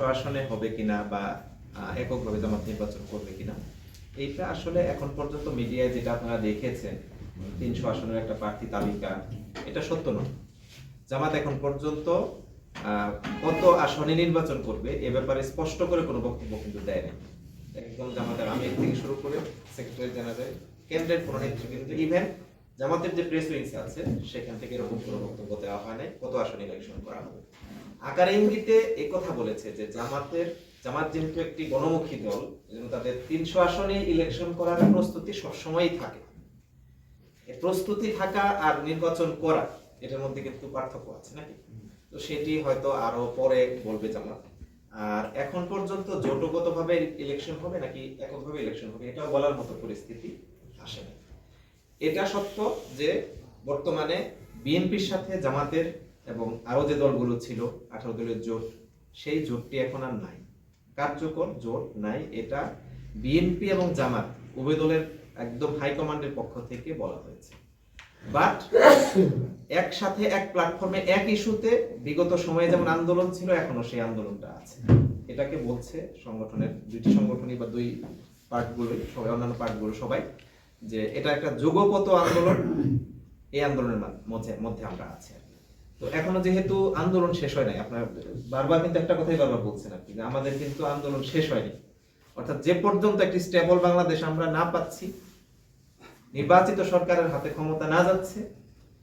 আসনে হবে কিনা বা এককভাবে জামাত নির্বাচন করবে কিনা, এইটা আসলে এখন পর্যন্ত মিডিয়ায় যেটা আপনারা দেখেছেন, তিনশো আসনের একটা প্রার্থী তালিকা, এটা সত্য নয়। জামাত এখন পর্যন্ত কত আসনে নির্বাচন করবে এ ব্যাপারে স্পষ্ট করে কোনো বক্তব্য কিন্তু দেয় না একদম জামাতের আমির থেকে শুরু করে সেক্রেটারি জেনারেল কেন্দ্রের কোনো নেতৃবৃন্দ ইভেন জামাতের যে প্রেস উইংস আছে, সেখান থেকে এরকম কোনো বক্তব্য দেওয়া হয় নাই। কত আসনে ইলেকশন করা হবে? আকার ইঙ্গিতে এই কথা বলেছে যে জামাতের জামাত যেহেতু একটি গণমুখী দল তাদের তিনশো আসনে ইলেকশন করার প্রস্তুতি সবসময়ই থাকে। প্রস্তুতি থাকা আর নির্বাচন করা, এটার মধ্যে কিন্তু পার্থক্য আছে নাকি? তো সেটি হয়তো আরও পরে বলবে জামাত। আর এখন পর্যন্ত জোটগতভাবে ইলেকশন হবে নাকি এককভাবে ইলেকশন হবে, এটাও বলার মতো পরিস্থিতি আসে না এটা সত্য যে বর্তমানে বিএনপির সাথে জামাতের এবং আরও যে দলগুলো ছিল, আঠারো দলের জোট, সেই জোটটি এখন আর নাই। কার্যকর জোট নাই, এটা বিএনপি এবং জামাত উভয় দলের একদম হাইকমান্ডের পক্ষ থেকে বলা হয়েছে। বাট একসাথে এক প্ল্যাটফর্মে এক ইস্যুতে বিগত সময়ে যেমন আন্দোলন ছিল এখনও সেই আন্দোলনটা আছে। এটাকে বলছে সংগঠনের দুইটি সংগঠনই বা দুই পার্টগুলোই, সবাই, অন্যান্য পার্টগুলো সবাই যে এটা একটা যুগপত আন্দোলন। এই আন্দোলনের মধ্যে মধ্যে আমরা আছি তো এখনও যেহেতু আন্দোলন শেষ হয় নাই, আপনার বারবার কিন্তু একটা কথাই বারবার বলছেন আপনি যে আমাদের কিন্তু আন্দোলন শেষ হয়নি। অর্থাৎ যে পর্যন্ত একটি স্টেবল বাংলাদেশ আমরা না পাচ্ছি, নির্বাচিত সরকারের হাতে ক্ষমতা না যাচ্ছে,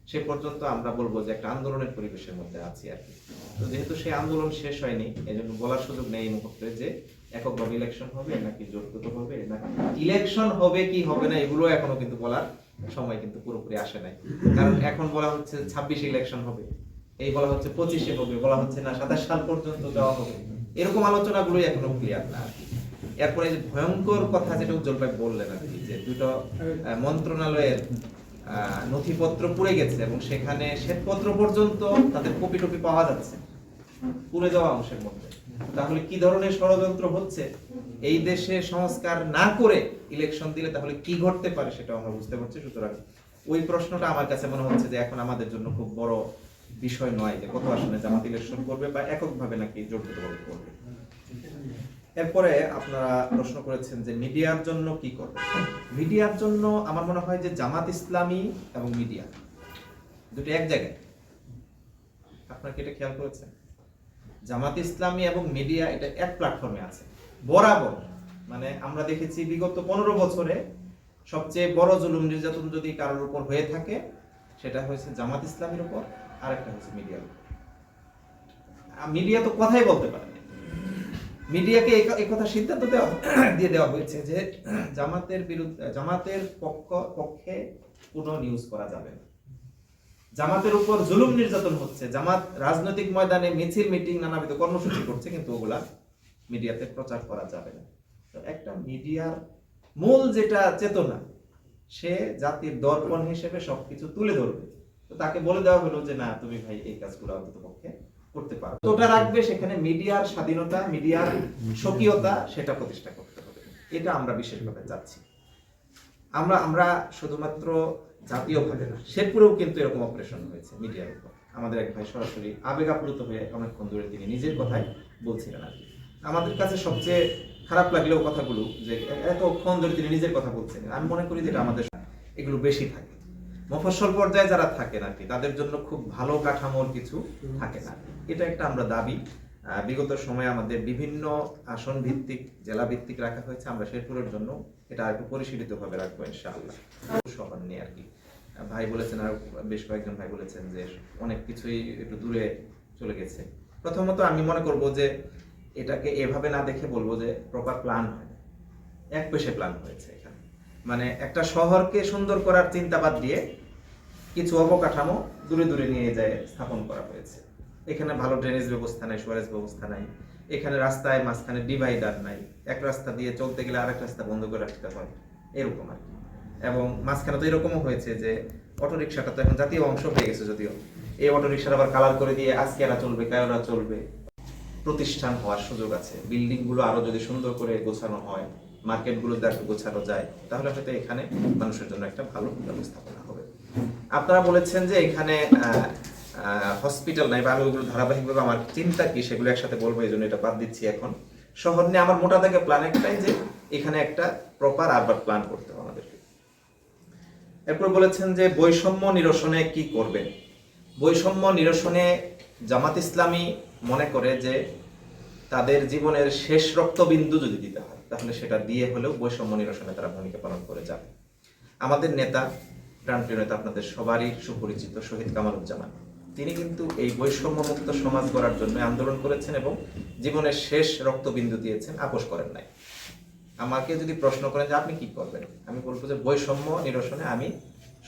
সে পর্যন্ত আমরা বলব যে একটা আন্দোলনের পরিবেশের মধ্যে আছি আর কি। তো যেহেতু সেই আন্দোলন শেষ হয়নি এই জন্য বলার সুযোগ নেই এই মুহূর্তে যে এককভাবে ইলেকশন হবে, নাকি জোটগত হবে, নাকি ইলেকশন হবে কি হবে না, এগুলো এখনও কিন্তু বলার সময় কিন্তু পুরোপুরি আসে নাই। কারণ এখন বলা হচ্ছে ছাব্বিশে ইলেকশন হবে, এই বলা হচ্ছে পঁচিশে হবে, বলা হচ্ছে না সাতাশ সাল পর্যন্ত হবে। এরকম আলোচনাগুলোই এখনও ক্লিয়ার না। এরপরে যে ভয়ঙ্কর কথা যেটা উজ্জ্বল ভাই বললেন আর কি, যে দুটো মন্ত্রণালয়ের নথিপত্র পুড়ে গেছে এবং সেখানে শ্বেতপত্র পর্যন্ত তাদের কপি টপি পাওয়া যাচ্ছে, পুড়ে যাওয়া অংশের মধ্যে। তাহলে কি ধরনের ষড়যন্ত্র হচ্ছে? এই দেশে সংস্কার না করে ইলেকশন দিলে তাহলে কি ঘটতে পারে সেটা আমরা বুঝতে পারছি। সুতরাং ওই প্রশ্নটা আমার কাছে মনে হচ্ছে যে এখন আমাদের জন্য খুব বড় বিষয় নয় যে কত আসনে জামাত ইলেকশন করবে বা এককভাবে নাকি জোটগতভাবে করবে। এরপরে আপনারা প্রশ্ন করেছেন যে মিডিয়ার জন্য কি করবে? মিডিয়ার জন্য আমার মনে হয় যে জামাত ইসলামী এবং মিডিয়া দুটো এক জায়গায়। আপনারা কি এটা খেয়াল করেছেন? জামাত ইসলামী এবং মিডিয়া এটা এক প্ল্যাটফর্মে আছে। বরাবর। মানে আমরা দেখেছি বিগত পনেরো বছরে সবচেয়ে বড় জুলুম নির্যাতন যদি কারোর উপর হয়ে থাকে, সেটা হয়েছে জামাত ইসলামের উপর, আরেকটা হয়েছে মিডিয়ার উপর। মিডিয়া তো কথাই বলতে পারে মিডিয়াকে এই কথা সিদ্ধান্ত দেওয়া, দিয়ে দেওয়া হয়েছে যে জামাতের বিরুদ্ধে, জামাতের পক্ষ, পক্ষে কোনো নিউজ করা যাবে না। জামাতের উপর জুলুম নির্যাতন হচ্ছে। জামাত রাজনৈতিক ময়দানে মিছিল, মিটিং, নানাবিধ কর্মসূচি করছে, কিন্তু ওগুলা মিডিয়াতে প্রচার করা যাবে না। তো একটা মিডিয়ার মূল যেটা চেতনা, সে জাতির দর্পণ হিসেবে সবকিছু তুলে ধরবে। তো তাকে বলে দেওয়া হলো যে, না, তুমি ভাই এই কাজগুলো অন্তত পক্ষে করতে পারো তো ওটা রাখবে সেখানে মিডিয়ার স্বাধীনতা, মিডিয়ার স্বকীয়তা সেটা প্রতিষ্ঠা করতে হবে। এটা আমরা বিশেষভাবে চাচ্ছি। আমরা আমরা শুধুমাত্র জাতীয়ভাবে না, শেরপুরেও কিন্তু এরকম অপারেশন হয়েছে মিডিয়ার উপর। আমাদের এক ভাই সরাসরি আবেগ আপ্লুত হয়ে অনেকক্ষণ ধরে তিনি নিজের কথাই বলছিলেন আর আমাদের কাছে সবচেয়ে খারাপ লাগলেও কথাগুলো যে এতক্ষণ ধরে তিনি নিজের কথা বলছিলেন। আমি মনে করি যেটা আমাদের এগুলো বেশি থাকে। মফস্বল পর্যায়ে যারা থাকেন আর কি, তাদের জন্য খুব ভালো কাঠামোর কিছু থাকে না। এটা একটা আমরা দাবি। বিগত সময়ে আমাদের বিভিন্ন আসন ভিত্তিক জেলা ভিত্তিক রাখা হয়েছে। আমরা শেরপুরের জন্য এটা আর একটু পরিশীলিত ভাবে রাখব ইনশাআল্লাহ। সবার নিয়ে আর কি। ভাই বলেছেন, আর বেশ কয়েকজন ভাই বলেছেন যে অনেক কিছুই একটু দূরে চলে গেছে। প্রথমত আমি মনে করব যে এটাকে এভাবে না দেখে বলব যে প্রপার প্ল্যান হয় এক পেশে প্ল্যান হয়েছে এখানে। মানে একটা শহরকে সুন্দর করার চিন্তাবাদ দিয়ে কিছু অবকাঠামো দূরে দূরে নিয়ে যায়, স্থাপন করা হয়েছে। এখানে ভালো ড্রেনেজ ব্যবস্থা নাই সুয়ারেজ ব্যবস্থা নাই। এখানে রাস্তায় মাঝখানে ডিভাইডার নাই। এক রাস্তা দিয়ে চলতে গেলে আরেক রাস্তা বন্ধ করে রাখতে হয়। এরকম আর কি। এবং মাঝখানে তো এরকমও হয়েছে যে অটো রিক্সাটা তো এখন জাতীয় অংশ হয়ে গেছে যদিও। এই অটো রিক্সাটা আবার কালার করে দিয়ে আজকে এরা চলবে কায়োরা চলবে। প্রতিষ্ঠান হওয়ার সুযোগ আছে। বিল্ডিংগুলো আরও যদি সুন্দর করে গোছানো হয় মার্কেটগুলো গোছানো যায়, তাহলে হয়তো এখানে মানুষের জন্য একটা ভালো ব্যবস্থাপনা হবে। আপনারা বলেছেন যে এখানে হসপিটাল নাই, বা আমি ধারাবাহিকভাবে আমার চিন্তা কি সেগুলো একসাথে বলব, এই জন্য এটা বাদ দিচ্ছি এখন। শহর নিয়ে আমার মোটা দাগে প্ল্যান একটাই যে এখানে একটা প্রপার আরবার প্ল্যান করতে এরপর বলেছেন যে বৈষম্য নিরসনে কি করবেন? বৈষম্য নিরসনে জামাত ইসলামী মনে করে যে তাদের জীবনের শেষ রক্তবিন্দু যদি দিতে হয়, তাহলে সেটা দিয়ে হলেও বৈষম্য নিরসনে তারা ভূমিকা পালন করে যাবে। আমাদের নেতা, প্রাণপ্রিয় নেতা আপনাদের সবারই সুপরিচিত শহীদ কামারুজ্জামান তিনি কিন্তু এই বৈষম্য মুক্ত সমাজ গড়ার জন্য আন্দোলন করেছেন এবং জীবনের শেষ রক্তবিন্দু দিয়েছেন, আপোষ করেন নাই। আমাকে যদি প্রশ্ন করেন যে আপনি কি করবেন? আমি বলব যে বৈষম্য নিরসনে আমি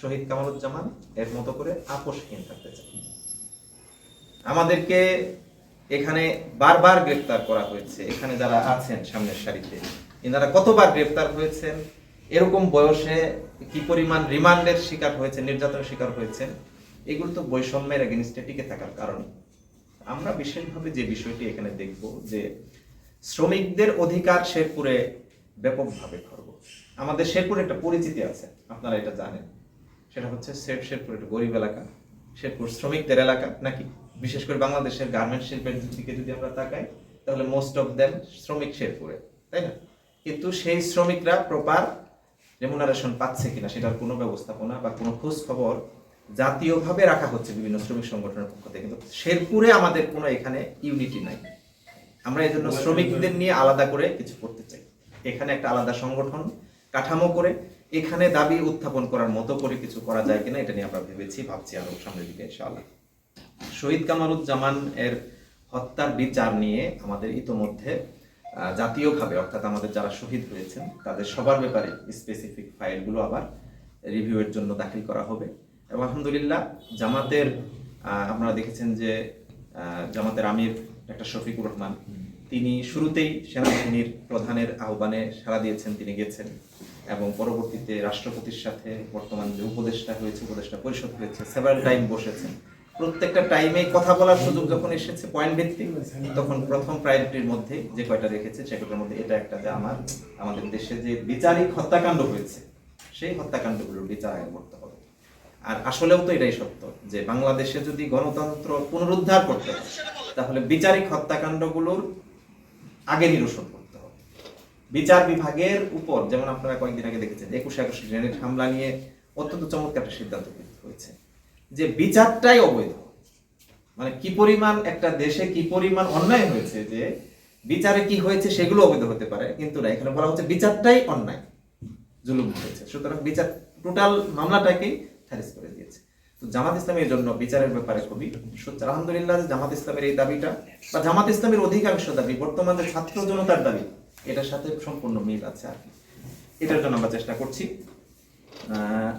শহীদ কামারুজ্জামান এর মতো করে আপোষহীন থাকতে চাই। আমাদেরকে এখানে বারবার গ্রেফতার করা হয়েছে। এখানে যারা আছেন সামনের সারিতে এনারা কতবার গ্রেফতার হয়েছেন? এরকম বয়সে কি পরিমাণ রিমান্ডের শিকার হয়েছে নির্যাতনের শিকার হয়েছেন? এগুলো তো বৈষম্যের এগেনস্টে টিকে থাকার কারণ। আমরা বিশেষভাবে যে বিষয়টি এখানে দেখব যে শ্রমিকদের অধিকার শেরপুরে ব্যাপকভাবে খর্ব আমাদের শেরপুরে একটা পরিচিতি আছে আপনারা এটা জানেন। সেটা হচ্ছে শের শেরপুর একটা গরিব এলাকা শেরপুর শ্রমিকদের এলাকা নাকি? বিশেষ করে বাংলাদেশের গার্মেন্ট শিল্পের দিকে যদি আমরা তাকাই তাহলে মোস্ট অফ দেম শ্রমিক শেরপুরে তাই না? কিন্তু সেই শ্রমিকরা প্রপার রেমুনারেশন পাচ্ছে কিনা সেটার কোনো ব্যবস্থাপনা বা কোনো খোঁজ খবর জাতীয়ভাবে রাখা হচ্ছে বিভিন্ন শ্রমিক সংগঠনের পক্ষ থেকে। কিন্তু শেরপুরে আমাদের কোনো এখানে ইউনিটি নাই। আমরা এই জন্য শ্রমিকদের নিয়ে আলাদা করে কিছু করতে চাই। এখানে একটা আলাদা সংগঠন কাঠামো করে এখানে দাবি উত্থাপন করার মতো করে কিছু করা যায় কিনা এটা নিয়ে আমরা ভেবেছি, ভাবছি আরও সামনের দিকে ইনশাআল্লাহ। শহীদ কামারুজ্জামান এর হত্যার বিচার নিয়ে আমাদের ইতোমধ্যে জাতীয়ভাবে, অর্থাৎ আমাদের যারা শহীদ হয়েছেন, তাদের সবার ব্যাপারে স্পেসিফিক ফাইলগুলো আবার রিভিউয়ের জন্য দাখিল করা হবে। এবং আলহামদুলিল্লাহ, জামাতের আপনারা দেখেছেন যে জামাতের আমির ডাক্তার শফিকুর রহমান তিনি শুরুতেই সেনাবাহিনীর প্রধানের আহ্বানে সাড়া দিয়েছেন, তিনি গেছেন এবং পরবর্তীতে রাষ্ট্রপতির সাথে বর্তমান যে উপদেষ্টা হয়েছে, উপদেষ্টা পরিষদ হয়েছে সেভারাল টাইম বসেছেন। প্রত্যেকটা টাইমে কথা বলার সুযোগ যখন এসেছে পয়েন্ট ভিত্তিক, তখন প্রথম প্রায়োরিটির মধ্যে যে কয়টা রেখেছে সেগুলোর মধ্যে এটা একটা যে আমার, আমাদের দেশে যে বিচারিক হত্যাকাণ্ড হয়েছে, সেই হত্যাকাণ্ডগুলোর বিচার আগে করতে হবে। আর আসলেও তো এটাই সত্য যে বাংলাদেশে যদি গণতন্ত্র পুনরুদ্ধার করতে হয়, তাহলে বিচারিক হত্যাকাণ্ডগুলোর আগে নিরসন করতে হবে। বিচার বিভাগের উপর, যেমন আপনারা কয়েকদিন আগে দেখেছেন, একুশে আগস্ট গ্রেনেড হামলা নিয়ে অত্যন্ত চমৎকার একটা সিদ্ধান্ত হয়েছে। যে বিচারটাই অবৈধ। মানে কি পরিমাণ একটা দেশে কি পরিমাণ অন্যায় হয়েছে, যে বিচারে কি হয়েছে সেগুলো অবৈধ হতে পারে, কিন্তু না, এখানে বলা হচ্ছে বিচারটাই অন্যায়, জুলুম হয়েছে। সুতরাং বিচার, টোটাল মামলাটাকেই খারিজ করে দিয়েছে। জামাত ইসলামের জন্য বিচারের ব্যাপারে খুবই সোচ্চার আলহামদুলিল্লাহ জামাত ইসলামের এই দাবিটা বা জামাত ইসলামের অধিকাংশ দাবি বর্তমানে ছাত্র জনতার দাবি, এটার সাথে সম্পূর্ণ মিল আছে আর কি। এটার জন্য আমরা চেষ্টা করছি।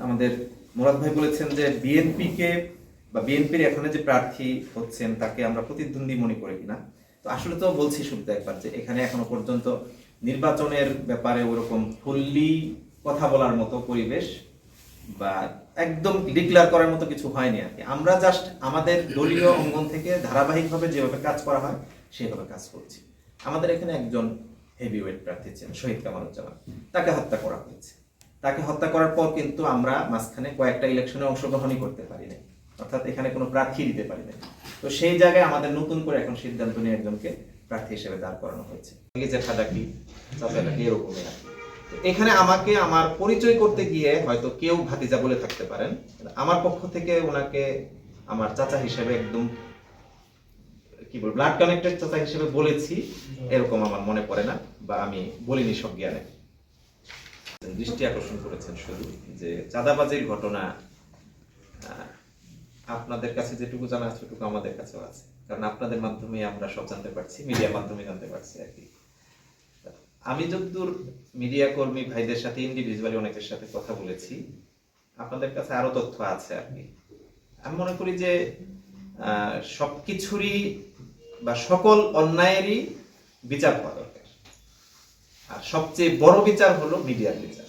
আমাদের মুরাদ ভাই বলেছেন যে বিএনপি কে বা বিএনপির এখানে যে প্রার্থী হচ্ছেন, তাকে আমরা প্রতিদ্বন্দ্বী মনে করি কিনা। তো আসলে তো বলছি শুরুতে একবার যে এখানে এখনও পর্যন্ত নির্বাচনের ব্যাপারে ওরকম ফুললি কথা বলার মতো পরিবেশ বা একদম ডিক্লেয়ার করার মতো কিছু হয়নি আর কি। আমরা জাস্ট আমাদের দলীয় অঙ্গন থেকে ধারাবাহিকভাবে যেভাবে কাজ করা হয়, সেভাবে কাজ করছি। আমাদের এখানে একজন হেভি ওয়েট প্রার্থী ছিলেন শহীদ কামারুজ্জামান। তাকে হত্যা করা হয়েছে। তাকে হত্যা করার পর কিন্তু আমরা মাঝখানে কয়েকটা ইলেকশনে অংশগ্রহণই করতে পারি নাই। অর্থাৎ এখানে কোনো প্রার্থী দিতে পারি নাই। তো সেই জায়গায় আমাদের নতুন করে এখন সিদ্ধান্ত নিয়ে একজনকে প্রার্থী হিসেবে দাঁড় করানো হয়েছে। এরকমই আর কি। এখানে আমাকে আমার পরিচয় করতে গিয়ে হয়তো কেউ ভাতিজা বলে থাকতে পারেন আমার পক্ষ থেকে ওনাকে আমার চাচা হিসেবে একদম, কি বল ব্লাড কানেক্টেড চাচা হিসেবে বলেছি, এরকম আমার মনে পড়ে না, বা আমি বলিনি সব জ্ঞানে। দৃষ্টি আকর্ষণ করেছেন শুধু যে চাঁদাবাজির ঘটনা আপনাদের কাছে যেটুকু জানা আছে সেটুকু আমাদের কাছেও আছে। কারণ আপনাদের মাধ্যমে আমরা সব জানতে পারছি মিডিয়ার মাধ্যমে জানতে পারছি আর কি। আমি যতদূর মিডিয়া কর্মী ভাইদের সাথে ইন্ডিভিজুয়ালি অনেকের সাথে কথা বলেছি। আপনাদের কাছে আরও তথ্য আছে আর কি। আমি মনে করি যে সবকিছুরই বা সকল অন্যায়েরই বিচার হওয়া দরকার। আর সবচেয়ে বড় বিচার হলো মিডিয়ার বিচার।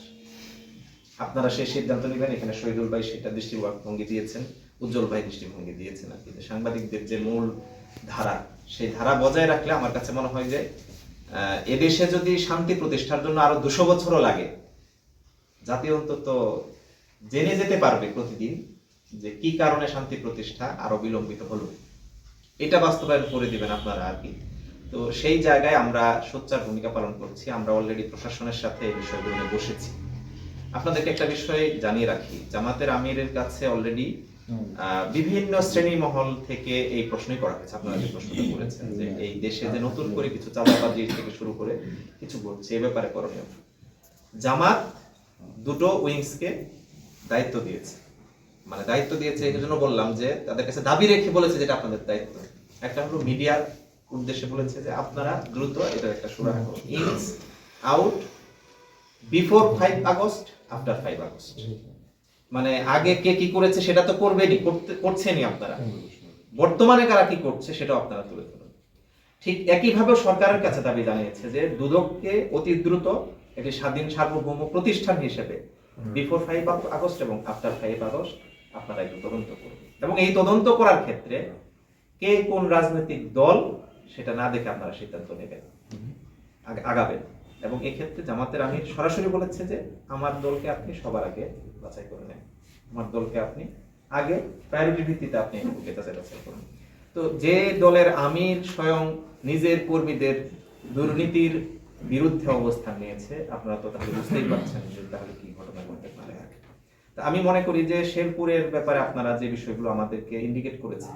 আপনারা সেই সিদ্ধান্ত নেবেন, এখানে শহীদুল ভাই সেটা দৃষ্টিভঙ্গি দিয়েছেন, উজ্জ্বল ভাই দৃষ্টিভঙ্গি দিয়েছেন আর কি। সাংবাদিকদের যে মূল ধারা, সেই ধারা বজায় রাখলে আমার কাছে মনে হয় যে এদেশে যদি শান্তি প্রতিষ্ঠার জন্য আরও দুশো বছরও লাগে জাতি অন্তত জেনে যেতে পারবে প্রতিদিন যে কি কারণে শান্তি প্রতিষ্ঠা আরও বিলম্বিত হলো। এটা বাস্তবায়ন করে দিবেন আপনারা আর কি। তো সেই জায়গায় আমরা সোচ্চার ভূমিকা পালন করছি, আমরা অলরেডি প্রশাসনের সাথে এই বিষয়গুলো বসেছি। আপনাদেরকে একটা বিষয় জানিয়ে রাখি, জামাতের আমিরের কাছে অলরেডি বিভিন্ন শ্রেণি মহল থেকে এই প্রশ্নই করা হয়েছে। আপনারা যে প্রশ্নটা করেছেন যে এই দেশে যে নতুন করে কিছু চাঁদাবাজি থেকে শুরু করে কিছু ঘটছে এ ব্যাপারে করণীয়। জামাত দুটো উইংসকে দায়িত্ব দিয়েছে। মানে দায়িত্ব দিয়েছে এই জন্য বললাম যে তাদের কাছে দাবি রেখে বলেছে যেটা আপনাদের দায়িত্ব। একটা হলো মিডিয়ার উদ্দেশ্যে বলেছে যে আপনারা দ্রুত এটা একটা সুরাহা করুন। Ins out before five August after five August. মানে আগে কে কি করেছে সেটা তো করবেনই করছেনই আপনারা। বর্তমানে কারা কি করছে সেটাও আপনারা তুলে ধরুন। ঠিক একইভাবে সরকারের কাছে দাবি জানিয়েছে যে দুদককে অতি দ্রুত একটি স্বাধীন সার্বভৌম প্রতিষ্ঠান হিসেবে বিফোর ফাইভ আগস্ট এবং আফটার ফাইভ আগস্ট আপনারা একটু তদন্ত করুন। এবং এই তদন্ত করার ক্ষেত্রে কে কোন রাজনৈতিক দল সেটা না দেখে আপনারা সিদ্ধান্ত নেবেন আগ- আগাবেন। এবং এক্ষেত্রে জামাতের আমির সরাসরি বলেছে যে, আমার দলকে আপনি সবার আগে বাছাই করে নেন। আমার দলকে আপনি আগে প্রায়োরিটি ভিত্তিতে আপনি এগুলোকে যাচাই বাছাই করুন। তো যে দলের আমির স্বয়ং নিজের কর্মীদের দুর্নীতির বিরুদ্ধে অবস্থান নিয়েছে, আপনারা তো তাহলে বুঝতেই পারছেন যে তাহলে কি ঘটনা ঘটতে পারে তা আমি মনে করি যে শেরপুরের ব্যাপারে আপনারা যে বিষয়গুলো আমাদেরকে ইন্ডিকেট করেছে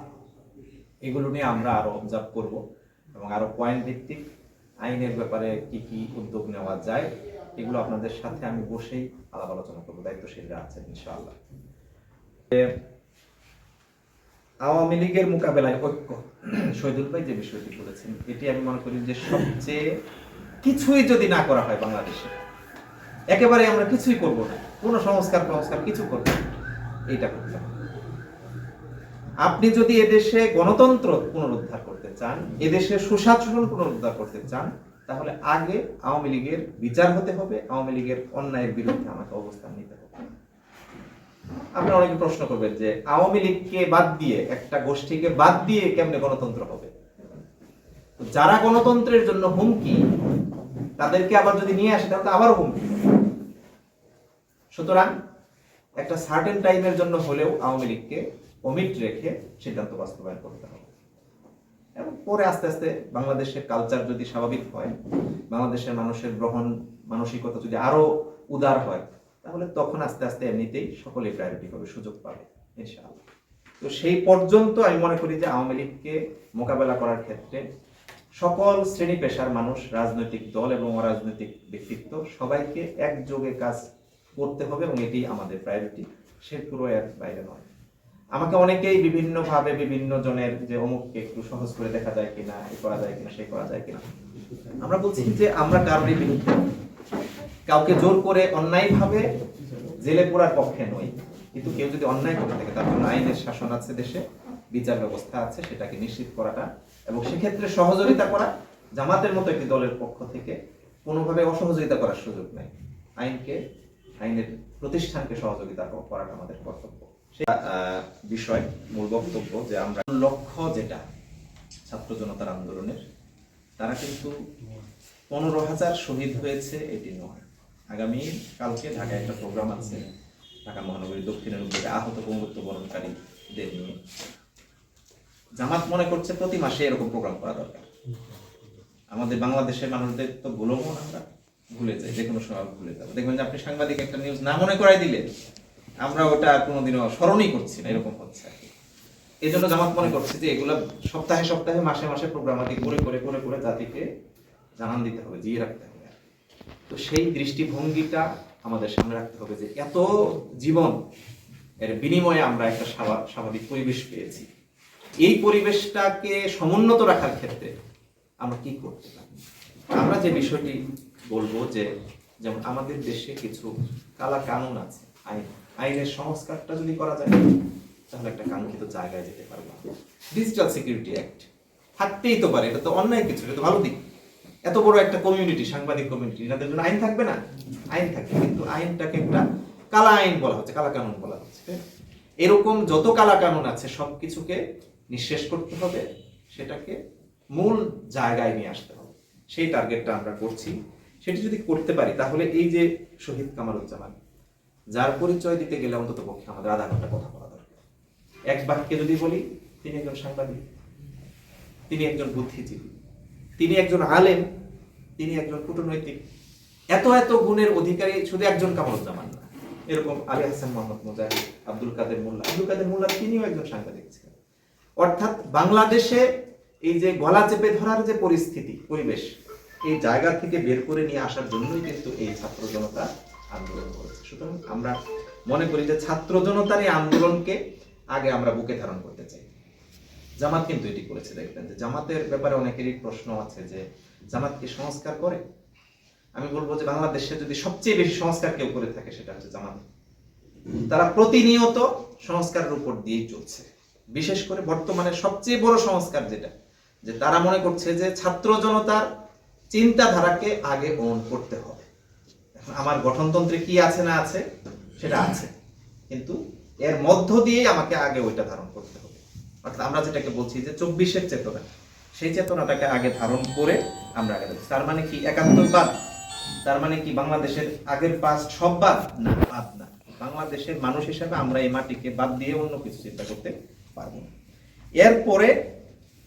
এগুলো নিয়ে আমরা আরও অবজার্ভ করব এবং আরও পয়েন্ট ভিত্তিক আইনের ব্যাপারে কি কি উদ্যোগ নেওয়া যায়, এগুলো আপনাদের সাথে আমি বসেই আলাপ আলোচনা করব, দায়িত্বশীলরা আছেন ইনশাআল্লাহ। আওয়ামী লীগের মোকাবেলায় ঐক্য। শহীদুল ভাই যে বিষয়টি বলেছেন, এটি আমি মনে করি যে সবচেয়ে কিছুই যদি না করা হয় বাংলাদেশে, একেবারে আমরা কিছুই করব না। কোনো সংস্কার সংস্কার কিছু করব না। এইটা করতে হবে। আপনি যদি এদেশে গণতন্ত্র পুনরুদ্ধার করতে চান, এদেশে সুশাসন পুনরুদ্ধার করতে চান, তাহলে আগে আওয়ামী লীগের বিচার হতে হবে, আওয়ামী লীগের অন্যায়ের বিরুদ্ধে আমাকে অবস্থান নিতে হবে। আপনারা অনেকে প্রশ্ন করবেন যে, আওয়ামী লীগকে বাদ দিয়ে, একটা গোষ্ঠীকে বাদ দিয়ে কেমনে গণতন্ত্র হবে? যারা গণতন্ত্রের জন্য হুমকি, তাদেরকে আবার যদি নিয়ে আসে, তাহলে আবারও হুমকি। সুতরাং একটা সার্টেন টাইমের জন্য হলেও আওয়ামী লীগকে কমিট রেখে সিদ্ধান্ত বাস্তবায়ন করতে হবে। এবং পরে আস্তে আস্তে বাংলাদেশের কালচার যদি স্বাভাবিক হয়, বাংলাদেশের মানুষের গ্রহণ মানসিকতা যদি আরও উদার হয়, তাহলে তখন আস্তে আস্তে এমনিতেই সকলে প্রায়োরিটি পাবে, সুযোগ পাবে তো সেই পর্যন্ত আমি মনে করি যে আওয়ামী লীগকে মোকাবেলা করার ক্ষেত্রে সকল শ্রেণি পেশার মানুষ, রাজনৈতিক দল এবং অরাজনৈতিক ব্যক্তিত্ব সবাইকে একযোগে কাজ করতে হবে এবং এটি আমাদের প্রায়োরিটি সে পুরো এর বাইরে নয়। আমাকে অনেকেই বিভিন্ন ভাবে বিভিন্ন জনের যে অমুককে একটু সহজ করে দেখা যায় কিনা, এ করা যায় কিনা, সে করা যায় কিনা। আমরা বলছি যে আমরা কারোরই বিরুদ্ধে কাউকে জোর করে অন্যায় ভাবে জেলে পোড়ার পক্ষে নই। কিন্তু কেউ যদি অন্যায় করে থাকে, তার জন্য আইনের শাসন আছে দেশে, বিচার ব্যবস্থা আছে, সেটাকে নিশ্চিত করাটা এবং সেক্ষেত্রে সহযোগিতা করা জামাতের মতো একটি দলের পক্ষ থেকে কোনোভাবে অসহযোগিতা করার সুযোগ নেই। আইনকে, আইনের প্রতিষ্ঠানকে সহযোগিতা করাটা আমাদের কর্তব্য। বিষয়, মূল বক্তব্য যে আমরা লক্ষ্য যেটা ছাত্র জনতার আন্দোলনের, তারা কিন্তু পনেরো হাজার শহীদ হয়েছে এটি নয়। আগামী কালকে ঢাকায় একটা প্রোগ্রাম আছে, ঢাকা মহানগরী দক্ষিণের উদ্যোগে আহত পঙ্গুত্ব বরণকারীদের নিয়ে। জামাত মনে করছে প্রতি মাসে এরকম প্রোগ্রাম করা দরকার। আমাদের বাংলাদেশের মানুষদের তো ভুলো মন আমরা ভুলে যাই যে কোনো সময় ভুলে যাব। দেখবেন যে আপনি সাংবাদিক একটা নিউজ না মনে করাই দিলে আমরা ওটা কোনোদিনও স্মরণই করছি না, এরকম হচ্ছে আর কি। এই জন্য জামাত মনে করছে যে এগুলা সপ্তাহে সপ্তাহে, মাসে মাসে প্রোগ্রামাদি করে করে করে করে জাতিকে জানান দিতে হবে, জিয়ে রাখতে হবে তো সেই দৃষ্টিভঙ্গিটা আমাদের সামনে রাখতে হবে যে এত জীবন এর বিনিময়ে আমরা একটা স্বাভা- স্বাভাবিক পরিবেশ পেয়েছি। এই পরিবেশটাকে সমুন্নত রাখার ক্ষেত্রে আমরা কি করতে পারি? আমরা যে বিষয়টি বলব যে, যেমন আমাদের দেশে কিছু কালা কানুন আছে, আইন। আইনের সংস্কারটা যদি করা যায়, তাহলে একটা কাঙ্ক্ষিত জায়গায় যেতে পারব ডিজিটাল সিকিউরিটি অ্যাক্ট থাকতেই তো পারে, এটা তো অন্যায় কিছু, এটা তো ভালো দিক। এত বড় একটা কমিউনিটি সাংবাদিক কমিউনিটি এনাদের জন্য আইন থাকবে না? আইন থাকবে, কিন্তু আইনটাকে একটা কালা আইন বলা হচ্ছে, কালা কানুন বলা হচ্ছে না? এরকম যত কালা কানুন আছে সব কিছুকে নিঃশেষ করতে হবে, সেটাকে মূল জায়গায় নিয়ে আসতে হবে। সেই টার্গেটটা আমরা করছি। সেটি যদি করতে পারি, তাহলে এই যে শহীদ কামারুজ্জামান যার পরিচয় দিতে গেলে অন্তত পক্ষে আমাদের আধা ঘণ্টা কথা বলা দরকার। এক বাক্যে যদি বলি, তিনি একজন সাংবাদিক, তিনি একজন বুদ্ধিজীবী, তিনি একজন আলেম, তিনি একজন কূটনৈতিক, এত এত গুণের অধিকারী শুধু একজন কামরুজ্জামান না। এরকম আলী হাসান মোহাম্মদ মুজাহিদ, আব্দুল কাদের মোল্লা, আব্দুল কাদের মোল্লা তিনিও একজন সাংবাদিক ছিলেন। অর্থাৎ বাংলাদেশে এই যে গলা চেপে ধরার যে পরিস্থিতি, পরিবেশ, এই জায়গা থেকে বের করে নিয়ে আসার জন্যই কিন্তু এই ছাত্র জনতা আন্দোলন করেছে। সুতরাং আমরা মনে করি যে ছাত্র জনতার এই আন্দোলনকে আগে আমরা বুকে ধারণ করতে চাই। জামাত কিন্তু এটি করেছে, দেখবেন যে জামাতের ব্যাপারে অনেকেরই প্রশ্ন আছে যে জামাত কি সংস্কার করে? আমি বলব যে বাংলাদেশে যদি সবচেয়ে বেশি সংস্কার কেউ করে থাকে সেটা হচ্ছে জামাত। তারা প্রতিনিয়ত সংস্কারের উপর দিয়েই চলছে। বিশেষ করে বর্তমানে সবচেয়ে বড় সংস্কার যেটা, যে তারা মনে করছে যে ছাত্র জনতার চিন্তাধারাকে আগে অন করতে হবে। আমার গঠনতন্ত্রে কি আছে না আছে, সেটা আছে। কিন্তু এর মধ্য দিয়ে আমাকে আগে ওইটা ধারণ করতে হবে। অর্থাৎ আমরা যেটাকে বলছি যে চব্বিশের চেতনা, সেই চেতনাটাকে আগে ধারণ করে আমরা আগে তার মানে কি একাত্তরবাদ তার মানে কি বাংলাদেশের আগের পাঁচ সব বাদ? না বাদ না। বাংলাদেশের মানুষ হিসেবে আমরা এই মাটিকে বাদ দিয়ে অন্য কিছু চিন্তা করতে পারব না। এরপরে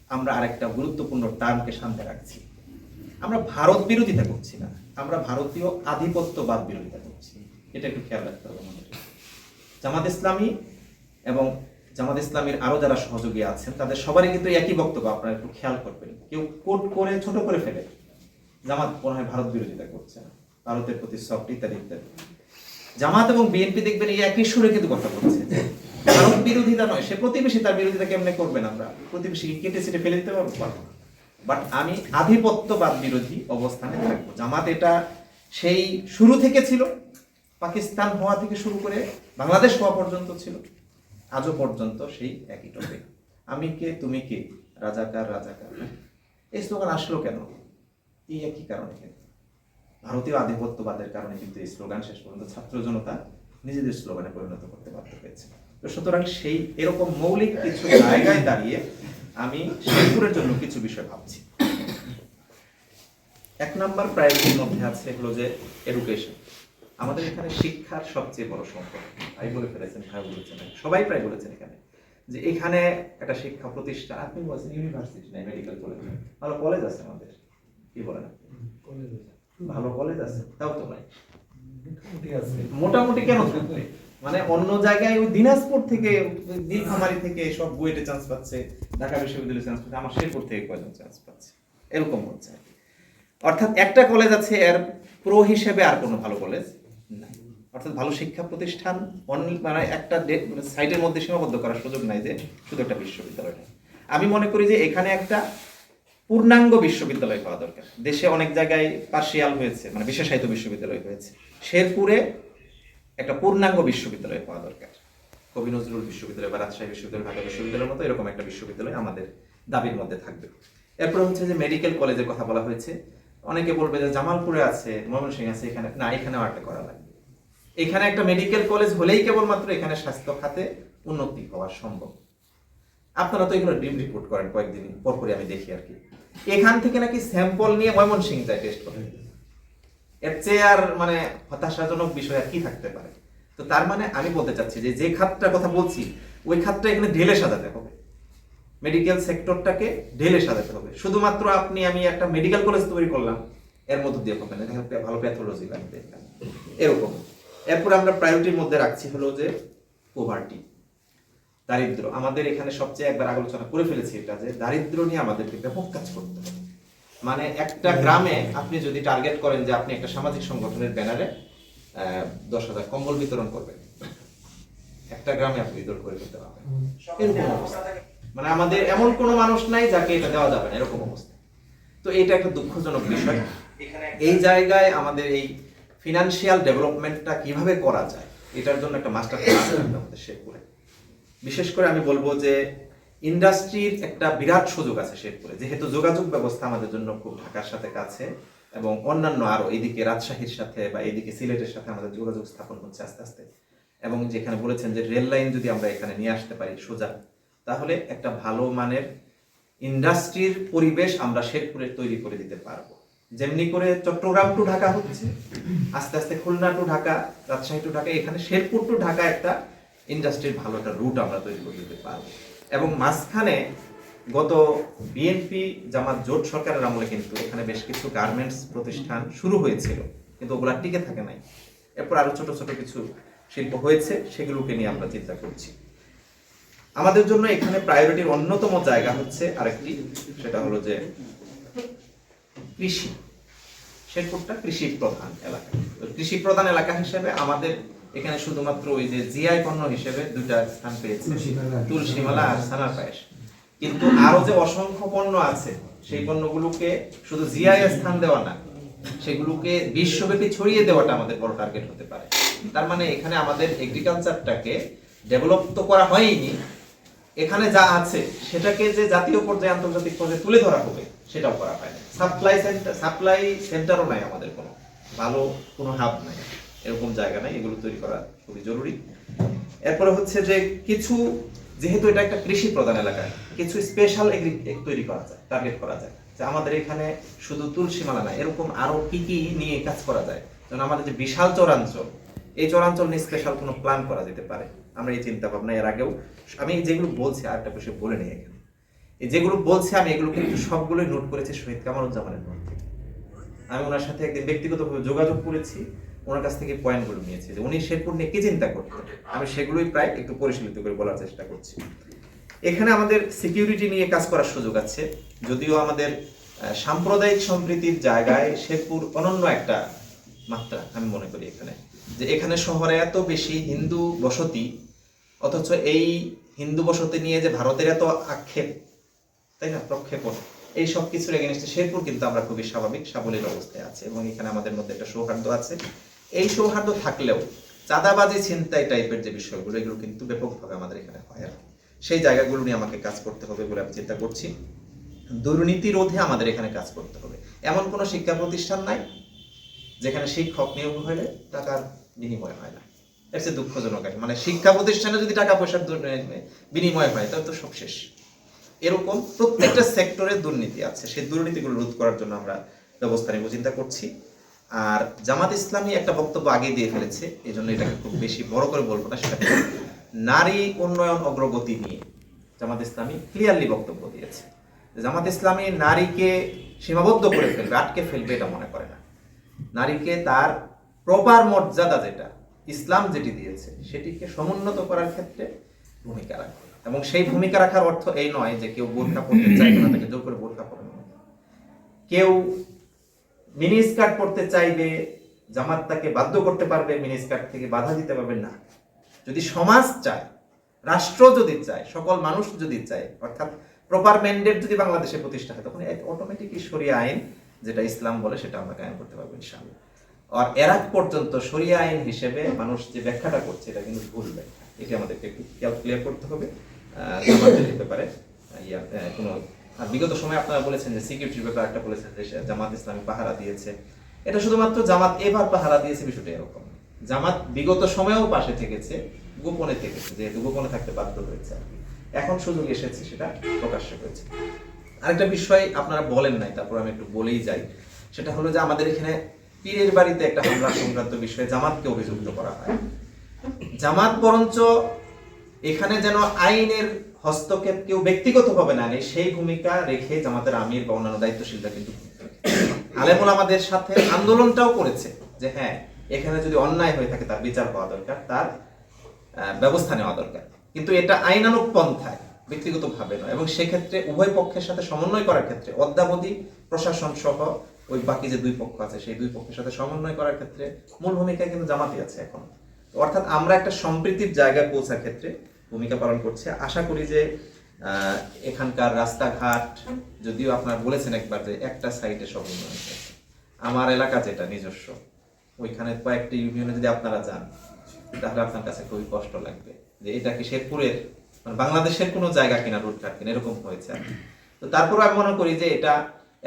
আমরা আরেকটা গুরুত্বপূর্ণ টার্মকে সামনে রাখছি। আমরা ভারত বিরোধিতা করছি না। আমরা ভারতীয় আধিপত্যবাদ বিরোধিতা করছি। এটা একটু খেয়াল রাখতে হবে আমাদের। জামাত ইসলামী এবং জামাত ইসলামীর আরও যারা সহযোগী আছেন, তাদের সবারই কিন্তু একই বক্তব্য, আপনারা একটু খেয়াল করবেন। কেউ কোট করে, ছোট করে ফেলে। জামাত মনে হয় ভারত বিরোধিতা করছে না। ভারতের প্রতি সফট ইত্যাদি ইত্যাদি। জামাত এবং বিএনপি দেখবেন এই একই সুরে কিন্তু কথা বলছে। ভারত বিরোধিতা নয়, সে প্রতিবেশী তার বিরোধিতা কেমনে করবেন আমরা? প্রতিবেশীকে কেটে সেটে ফেলে দিতে পারব পারব? বাট আমি আধিপত্যবাদ বিরোধী অবস্থানে থাকব। জামাত এটা সেই শুরু থেকে ছিল, পাকিস্তান হওয়া থেকে শুরু করে বাংলাদেশ হওয়া পর্যন্ত ছিল। আজও পর্যন্ত সেই একই টপিক আমি কে, তুমি কে? রাজাকার রাজাকার। এই স্লোগান আসলো কেন? এই একই কারণে ভারতীয় আধিপত্যবাদের কারণে কিন্তু এই স্লোগান শেষ পর্যন্ত ছাত্র জনতা নিজেদের স্লোগানে পরিণত করতে বাধ্য হয়েছে। তো সুতরাং সেই এরকম মৌলিক কিছু জায়গায় দাঁড়িয়ে আমি শেরপুরের জন্য কিছু বিষয় ভাবছি। এক নাম্বার প্রায়োরিটির মধ্যে আছে হলো যে এডুকেশন আমাদের এখানে শিক্ষার সবচেয়ে বড় সম্পদ। ভাই বলে ফেলেছেন ভাই বলেছেন সবাই প্রায় বলেছেন এখানে যে এখানে একটা শিক্ষা প্রতিষ্ঠান আপনি বলছেন ইউনিভার্সিটি নাই মেডিকেল কলেজ ভালো কলেজ আছে আমাদের। কি বলেন? ভালো কলেজ আছে তাও তো নাই। মোটামুটি কেন থাকবে? মানে অন্য জায়গায় ওই দিনাজপুর থেকে নীলফামারী থেকে সব বুয়েটে চান্স পাচ্ছে, ঢাকা বিশ্ববিদ্যালয়ে চান্স পাচ্ছে, আমার শেরপুর থেকে কয়জন চান্স পাচ্ছে। এরকম হচ্ছে অর্থাৎ একটা কলেজ আছে, এর প্রো হিসেবে আর কোনো ভালো কলেজ নাই। অর্থাৎ ভালো শিক্ষা প্রতিষ্ঠান মানে একটা মানে সাইটের মধ্যে সীমাবদ্ধ করার সুযোগ নাই যে শুধু একটা বিশ্ববিদ্যালয় আমি মনে করি যে এখানে একটা পূর্ণাঙ্গ বিশ্ববিদ্যালয় হওয়া দরকার। দেশে অনেক জায়গায় পার্সিয়াল হয়েছে মানে বিশেষায়িত বিশ্ববিদ্যালয় হয়েছে। শেরপুরে একটা পূর্ণাঙ্গ বিশ্ববিদ্যালয় হওয়া দরকার। কবি নজরুল বিশ্ববিদ্যালয় বা রাজশাহী বিশ্ববিদ্যালয়, ঢাকা বিশ্ববিদ্যালয়ের মতো এরকম একটা বিশ্ববিদ্যালয় আমাদের দাবির মধ্যে থাকবে। এরপর হচ্ছে যে মেডিকেল কলেজের কথা বলা হয়েছে। অনেকে বলবে যে জামালপুরে আছে, ময়মনসিংহ আছে, এখানে না, এখানেও একটা করা লাগবে। এখানে একটা মেডিকেল কলেজ হলেই কেবলমাত্র এখানে স্বাস্থ্য খাতে উন্নতি হওয়া সম্ভব। আপনারা তো এগুলো ডিম রিপোর্ট করেন কয়েকদিন পর পরে আমি দেখি আর কি। এখান থেকে নাকি স্যাম্পল নিয়ে ময়মনসিংহ যায় টেস্ট করে এর চেয়ে আর মানে হতাশাজনক বিষয় কি থাকতে পারে? তো তার মানে আমি বলতে চাচ্ছি যে যে খাতটার কথা বলছি, ওই খাতটা এখানে ঢেলে সাজাতে হবে। মেডিকেল সেক্টরটাকে ঢেলে সাজাতে হবে। শুধুমাত্র আপনি, আমি একটা মেডিকেল কলেজ তৈরি করলাম, এর মধ্যে দিয়ে হবে না। ভালো প্যাথোলজি লাগবে এরকম। এরপর আমরা প্রায়োরিটির মধ্যে রাখছি হলো যে পোভার্টি দারিদ্র। আমাদের এখানে সবচেয়ে একবার আলোচনা করে ফেলেছি এটা, যে দারিদ্র নিয়ে আমাদেরকে ব্যাপক কাজ করতে হবে। মানে একটা গ্রামে আপনি যদি টার্গেট করেন যে আপনি একটা সামাজিক সংগঠনের ব্যানারে দশ হাজার কম্বল বিতরণ করবেন। একটা গ্রামে আপনি বিতরণ করে ফেলতে পারবেন। এরকম অবস্থা। মানে আমাদের এমন কোনো মানুষ নাই যাকে এটা দেওয়া যাবে না, এরকম অবস্থা। তো এটা একটা দুঃখজনক বিষয়। এই জায়গায় আমাদের এই ফিনান্সিয়াল ডেভেলপমেন্টটা কীভাবে করা যায়, এটার জন্য একটা মাস্টার বিশেষ করে আমি বলব যে ইন্ডাস্ট্রির একটা বিরাট সুযোগ আছে শেরপুরে। যেহেতু যোগাযোগ ব্যবস্থা আমাদের জন্য খুব ঢাকার সাথে কাছে এবং অন্যান্য আরও এইদিকে রাজশাহীর সাথে বা এইদিকে সিলেটের সাথে আমাদের যোগাযোগ স্থাপন হচ্ছে আস্তে আস্তে। এবং যেখানে বলেছেন যে রেল লাইন যদি আমরা এখানে নিয়ে আসতে পারি সোজা, তাহলে একটা ভালো মানের ইন্ডাস্ট্রির পরিবেশ আমরা শেরপুরে তৈরি করে দিতে পারব। যেমনি করে চট্টগ্রাম টু ঢাকা হচ্ছে, আস্তে আস্তে খুলনা টু ঢাকা, রাজশাহী টু ঢাকা, এখানে শেরপুর টু ঢাকা একটা ইন্ডাস্ট্রির ভালো একটা রুট আমরা তৈরি করে দিতে পারব। এবং মাঝখানে গত বিএনপি জামাত জোট সরকারের আমলে কিন্তু এখানে বেশ কিছু গার্মেন্টস প্রতিষ্ঠান শুরু হয়েছিল, কিন্তু ওগুলা টিকে থাকে নাই। এরপর আরও ছোট ছোট কিছু শিল্প হয়েছে, সেগুলোকে নিয়ে আমরা চিন্তা করছি। আমাদের জন্য এখানে প্রায়োরিটির অন্যতম জায়গা হচ্ছে আরেকটি, সেটা হলো যে কৃষি। শেরপুরটা কৃষি প্রধান এলাকা। কৃষি প্রধান এলাকা হিসেবে আমাদের এখানে শুধুমাত্র ওই যে জিআই পণ্য হিসেবে দুইটা স্থান পেয়েছে। তুলসীমালা। আর সানা পায়েস। কিন্তু আরও যে অসংখ্য পণ্য আছে সেই পণ্যগুলোকে শুধু জিআই স্থান দেওয়া না সেগুলোকে বিশ্বব্যাপী ছড়িয়ে দেওয়াটা আমাদের বড় টার্গেট হতে পারে। তার মানে এখানে আমাদের এগ্রিকালচারটাকে ডেভেলপ তো করা হয়নি এখানে যা আছে সেটাকে যে জাতীয় পর্যায়ে আন্তর্জাতিক পর্যায়ে তুলে ধরা হবে সেটাও করা হয় না সাপ্লাই সেন্টার সাপ্লাই সেন্টারও নাই আমাদের কোনো ভালো কোনো হাব নাই। এরকম জায়গা নাই, এগুলো তৈরি করা খুবই জরুরি। এরপরে হচ্ছে যে কিছু, যেহেতু এটা একটা কৃষি প্রধান এলাকা, কিছু স্পেশাল তৈরি করা যায় টার্গেট করা যায়। যে আমাদের এখানে শুধু তুলসীমালা না, এরকম আরও কি কি নিয়ে কাজ করা যায়? যেমন আমাদের যে বিশাল চরাঞ্চল, এই চরাঞ্চল নিয়ে স্পেশাল কোনো প্ল্যান করা যেতে পারে? আমরা এই চিন্তা ভাবনা এর আগেও, আমি যেগুলো বলছি আরেকটা বিষয় বলে নিই এখানে। এই যেগুলো বলছি, আমি এগুলো কিন্তু সবগুলোই নোট করেছি শহীদ কামারুজ্জামানের থেকে আমি ওনার সাথে একদিন ব্যক্তিগতভাবে যোগাযোগ করেছি ওনার কাছ থেকে পয়েন্টগুলো নিয়েছি। যে উনি শেরপুর নিয়ে কি চিন্তা করতেন? আমি সেগুলোই প্রায় একটু পরিশীলিত করে বলার চেষ্টা করছি। এখানে আমাদের সিকিউরিটি নিয়ে কাজ করার সুযোগ আছে। যদিও আমাদের সাম্প্রদায়িক সম্প্রীতির জায়গায় শেরপুর অনন্য একটা মাত্রা, আমি মনে করি এখানে। যে এখানে শহরে এত বেশি হিন্দু বসতি, অথচ এই হিন্দু বসতি নিয়ে যে ভারতের এত আক্ষেপ, তাই না? প্রক্ষেপণ, এই সব কিছুর এগেনস্টে শেরপুর কিন্তু আমরা খুবই স্বাভাবিক, সাবলীল অবস্থায় আছে এবং এখানে আমাদের মধ্যে একটা সৌহার্দ্য আছে। এই সৌহার্দ্য থাকলেও চাঁদাবাজি, ছিনতাই টাইপের যে বিষয়গুলো, এগুলো কিন্তু ব্যাপকভাবে আমাদের এখানে হয় আর সেই জায়গাগুলো নিয়ে আমাকে কাজ করতে হবে বলে আমি চিন্তা করছি। দুর্নীতি রোধে আমাদের এখানে কাজ করতে হবে। এমন কোনো শিক্ষা প্রতিষ্ঠান নাই যেখানে শিক্ষক নিয়োগ হলে টাকার বিনিময় হয় না। এর চেয়ে দুঃখজনক আর মানে শিক্ষা প্রতিষ্ঠানে যদি টাকা পয়সার বিনিময় হয়, তাহলে তো সব শেষ। এরকম প্রত্যেকটা সেক্টরে দুর্নীতি আছে। সেই দুর্নীতিগুলো রোধ করার জন্য আমরা ব্যবস্থা নেব, চিন্তা করছি। আর জামাত ইসলামী একটা বক্তব্য আগে দিয়ে ফেলেছে এই জন্য এটাকে খুব বেশি বড় করে বলব না সেটা নারী উন্নয়ন অগ্রগতি নিয়ে জামাত ইসলামী ক্লিয়ারলি বক্তব্য দিয়েছে। জামাত ইসলামী নারীকে সীমাবদ্ধ করে ফেলবে, আটকে ফেলবে এটা মনে করে না। নারীকে তার প্রপার মর্যাদা যেটা, ইসলাম যেটি দিয়েছে, সেটিকে সমুন্নত করার ক্ষেত্রে ভূমিকা রাখবে এবং সেই ভূমিকা রাখার অর্থ এই নয় যে কেউ বোরখা পড়তে চাইবে না তাকে জোর করে বোরখা পড়ানো। কেউ মিনি স্কার্ট পড়তে চাইবে জামাত তাকে বাধ্য করতে পারবে মিনি স্কার্ট থেকে বাধা দিতে পারবে না। যদি সমাজ চায় রাষ্ট্র যদি চায় সকল মানুষ যদি চায় অর্থাৎ প্রপার ম্যান্ডেট যদি বাংলাদেশে প্রতিষ্ঠা হয় তখন অটোমেটিকলি সরিয়া আইন যেটা ইসলাম বলে সেটা আমরা কায়েম করতে পারব ইনশাআল্লাহ। আর এর আগ পর্যন্ত সরিয়া আইন হিসেবে মানুষ যে ব্যাখ্যাটা করছে এটা কিন্তু ভুল ব্যাখ্যা। এটি আমাদেরকে একটু ক্লিয়ার করতে হবে। আহ, জামাতের ব্যাপারে ইয়া কোনো আর বিগত সময় আপনারা বলেছেন যে সিকিউরিটির ব্যাপারে একটা বলেছেন যে জামাত ইসলামী পাহারা দিয়েছে। এটা শুধুমাত্র জামাত এবার পাহারা দিয়েছে বিষয়টা এরকম জামাত বিগত সময়েও পাশে থেকেছে, গোপনে থেকেছে, যেহেতু গোপনে থাকতে বাধ্য হয়েছে। এখন সুযোগ এসেছে, সেটা প্রকাশ্য হয়েছে। আরেকটা বিষয় আপনারা বলেন নাই, তারপর আমি একটু বলেই যাই। সেটা হলো যে আমাদের এখানে পীরের বাড়িতে একটা হামলা সংক্রান্ত বিষয়ে জামাতকে অভিযুক্ত করা হয়। জামাত বরঞ্চ এখানে যেন আইনের হস্তক্ষেপ কেউ ব্যক্তিগতভাবে না নেই সেই ভূমিকা রেখে জামাতের আমির বা অন্যান্য দায়িত্বশীলরা কিন্তু আলেমুল আমাদের সাথে আন্দোলনটাও করেছে যে হ্যাঁ এখানে যদি অন্যায় হয়ে থাকে তার বিচার হওয়া দরকার, তার ব্যবস্থা নেওয়া দরকার। কিন্তু এটা আইনানুক পন্থায়, ব্যক্তিগতভাবে নয়। এবং সেক্ষেত্রে উভয় পক্ষের সাথে সমন্বয় করার ক্ষেত্রে অদ্যাবধি প্রশাসন সহ ওই বাকি যে দুই পক্ষ আছে, সেই দুই পক্ষের সাথে সমন্বয় করার ক্ষেত্রে মূল ভূমিকায় কিন্তু জামাতি আছে এখন। অর্থাৎ আমরা একটা সম্প্রীতির জায়গায় পৌঁছার ক্ষেত্রে ভূমিকা পালন করছে। আশা করি যে এখানকার রাস্তাঘাট, যদিও আপনারা বলেছেন একবার যে একটা সাইডে সব উন্নয়ন আমার এলাকা যেটা, নিজস্ব, ওইখানে কয়েকটি ইউনিয়নে যদি আপনারা যান, তাহলে আপনার কাছে খুবই কষ্ট লাগবে। যে এটা কি শেরপুরের মানে বাংলাদেশের কোনো জায়গা কিনা রুটঘাট কিনা, এরকম হয়েছে। তো তারপরে আমি মনে করি যে এটা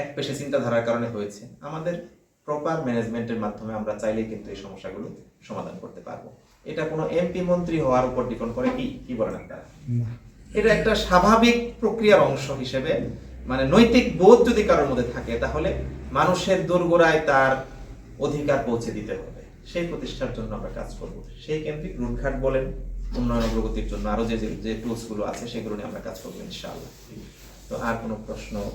এক পেশে চিন্তাধারার কারণে হয়েছে। আমাদের প্রপার ম্যানেজমেন্টের মাধ্যমে আমরা চাইলেই কিন্তু এই সমস্যাগুলো সমাধান করতে পারব। এটা কোনো এমপি মন্ত্রী হওয়ার উপর ডিপেন্ড করে কি? কি বলেন আপনারা? এটা একটা স্বাভাবিক প্রক্রিয়ার অংশ হিসেবে মানে নৈতিক বোধ যদি কারোর মধ্যে থাকে তাহলে মানুষের দোরগোড়ায় তার অধিকার পৌঁছে দিতে হবে। সেই প্রতিষ্ঠার জন্য আমরা কাজ করব। সেই কেন্দ্রিক রুটঘাট বলেন উন্নয়ন অগ্রগতির জন্য আরও যে যে- যে টুলসগুলো আছে সেগুলো নিয়ে আমরা কাজ করব ইনশাআল্লাহ। তো আর কোনো প্রশ্ন?